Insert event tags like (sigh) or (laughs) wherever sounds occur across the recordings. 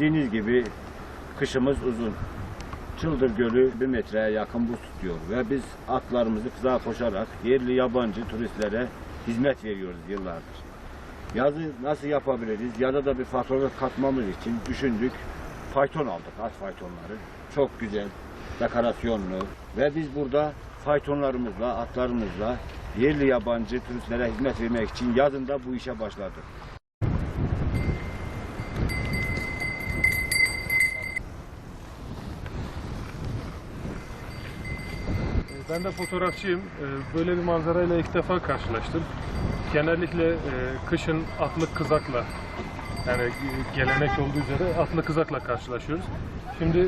Bildiğiniz gibi kışımız uzun. Çıldır Gölü bir metreye yakın buz tutuyor ve biz atlarımızı kıza koşarak yerli yabancı turistlere hizmet veriyoruz yıllardır. Yazı nasıl yapabiliriz? Yaza da bir faktörü katmamız için düşündük. Fayton aldık, at faytonları. Çok güzel, dekorasyonlu ve biz burada faytonlarımızla, atlarımızla yerli yabancı turistlere hizmet vermek için yazın da bu işe başladık. Ben de fotoğrafçıyım. Ee, Böyle bir manzarayla ilk defa karşılaştım. Genellikle e, kışın atlı kızakla yani gelenek olduğu üzere atlı kızakla karşılaşıyoruz. Şimdi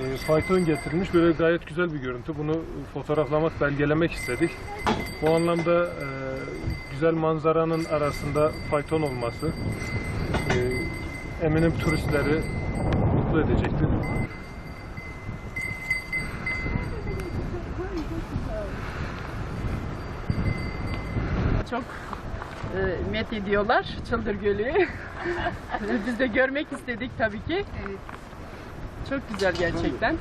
e, fayton getirilmiş böyle gayet güzel bir görüntü. Bunu fotoğraflamak, belgelemek istedik. Bu anlamda e, güzel manzaranın arasında fayton olması e, eminim turistleri mutlu edecektir. Çok e, met ediyorlar Çıldır Gölü. (laughs) Biz de görmek istedik tabii ki. Çok güzel gerçekten.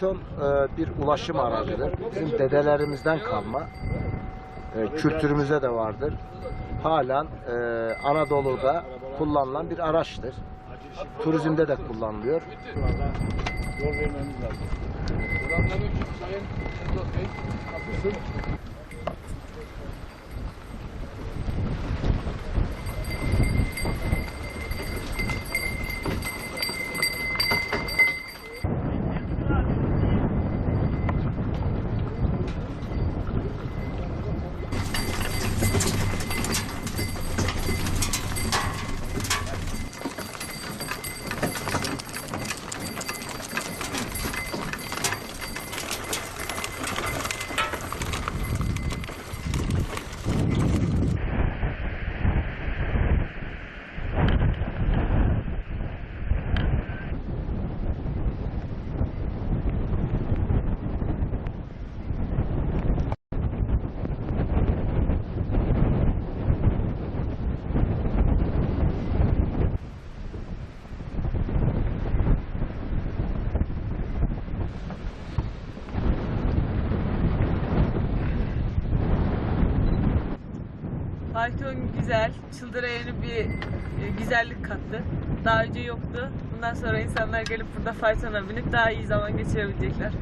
Fayton e, bir ulaşım aracıdır. Bizim dedelerimizden kalma. E, kültürümüze de vardır. Halen e, Anadolu'da kullanılan bir araçtır. Turizmde de kullanılıyor. Yol vermemiz lazım. Fayton güzel, çıldıra yeni bir e, güzellik kattı. Daha önce yoktu. Bundan sonra insanlar gelip burada faytona binip daha iyi zaman geçirebilecekler.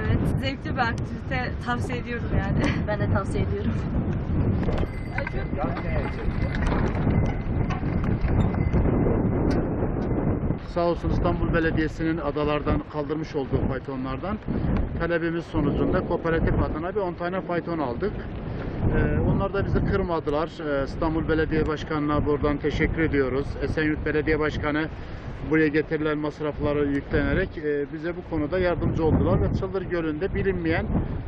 Evet, zevkli bir aktivite tavsiye ediyorum yani. (laughs) Ben de tavsiye ediyorum. Sağ olsun İstanbul Belediyesi'nin adalardan kaldırmış olduğu faytonlardan talebimiz sonucunda kooperatif adına bir 10 tane fayton aldık. Ee, onlar da bizi kırmadılar. Ee, İstanbul Belediye Başkanı'na buradan teşekkür ediyoruz. Esenyurt Belediye Başkanı buraya getirilen masrafları yüklenerek e, bize bu konuda yardımcı oldular ve Çıldır Gölü'nde bilinmeyen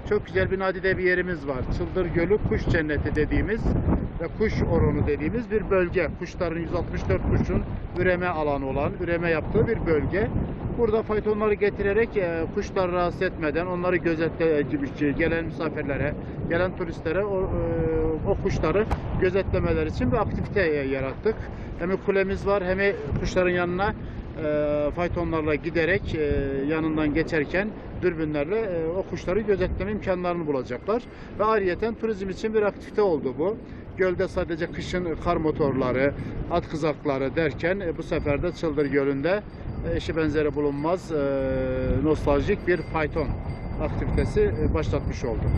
çok güzel bir nadide bir yerimiz var. Çıldır Gölü kuş cenneti dediğimiz ve kuş oronu dediğimiz bir bölge. Kuşların 164 kuşun üreme alanı olan, üreme yaptığı bir bölge. Burada faytonları getirerek e, kuşları rahatsız etmeden onları gözetle gibi gelen misafirlere, gelen turistlere o, e, o kuşları gözetlemeler için bir aktivite e, yarattık. Hem kulemiz var hem kuşların yanına e, faytonlarla giderek e, yanından geçerken dürbünlerle e, o kuşları gözetleme imkanlarını bulacaklar. Ve ayrıyeten turizm için bir aktivite oldu bu. Gölde sadece kışın kar motorları, at kızakları derken e, bu sefer de Çıldır Gölü'nde e, eşi benzeri bulunmaz e, nostaljik bir fayton aktivitesi başlatmış olduk.